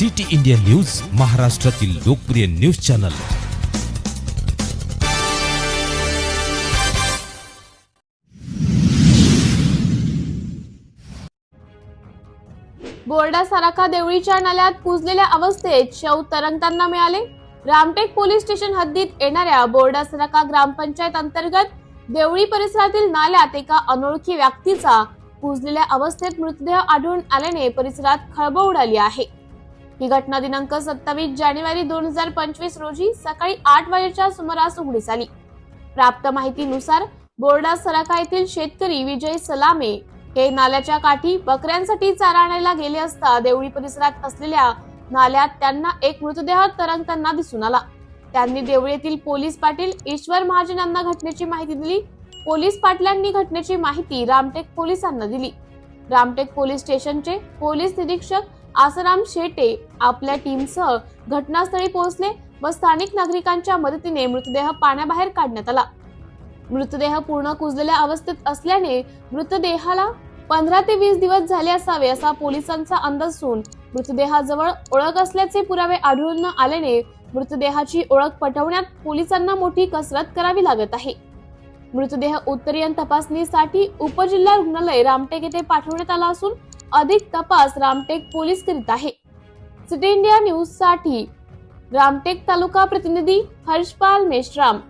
City India news महाराष्ट्रातील लोकप्रिय news channel. बोर्डा साराखा देवळीच्या नाल्यात पुजलेल्या अवस्थेत शव तरंगताना मिळाले. रामटेक पोलीस स्टेशन हद्दीत येणाऱ्या बोर्डा सराका ग्रामपंचायत अंतर्गत देवळी परिसरातील नाल्यात एका अनोळखी व्यक्तीचा कुजलेल्या अवस्थेत मृतदेह आढळून आल्याने परिसरात खळबळ उडाली आहे. ही घटना दिनांक सत्तावीस जानेवारी दोन हजार पंचवीस रोजी सकाळी आठ वाजेच्या सुमारास उघडीस आली. प्राप्त माहितीनुसार बोर्डा सराका येथील शेतकरी विजय सलामे हे नाल्याच्या काठी बकऱ्यांसाठी चारा आणायला गेले असता देवळी परिसरात असलेल्या नाल्यात त्यांना एक मृतदेह तरंगताना दिसून आला. त्यांनी देवळीतील पोलीस पाटील ईश्वर महाजन यांना घटनेची माहिती दिली. पोलीस पाटलांनी घटनेची माहिती रामटेक पोलिसांना दिली. रामटेक पोलीस स्टेशनचे पोलीस निरीक्षक आसाराम शेटे आपल्या टीमसह घटनास्थळी पोहोचले व स्थानिक नागरिकांच्या मदतीने मृतदेह पाण्याबाहेर काढण्यात आला. मृतदेह पूर्ण कुजलेल्या अवस्थेत असल्याने मृतदेहाला पंधरा ते वीस दिवस झाले असावे असा पोलिसांचा अंदाज असून मृतदेहाजवळ ओळख असल्याचे पुरावे आढळून न आल्याने मृतदेहाची ओळख पटवण्यात पोलिसांना मोठी कसरत करावी लागत आहे. मृतदेह उत्तरीयन तपासणीसाठी उपजिल्हा रुग्णालय रामटेक येथे पाठवण्यात आला असून अधिक तपास रामटेक पोलीस करीत आहे. सिटी इंडिया न्यूजसाठी रामटेक तालुका प्रतिनिधी हर्षपाल मेश्राम.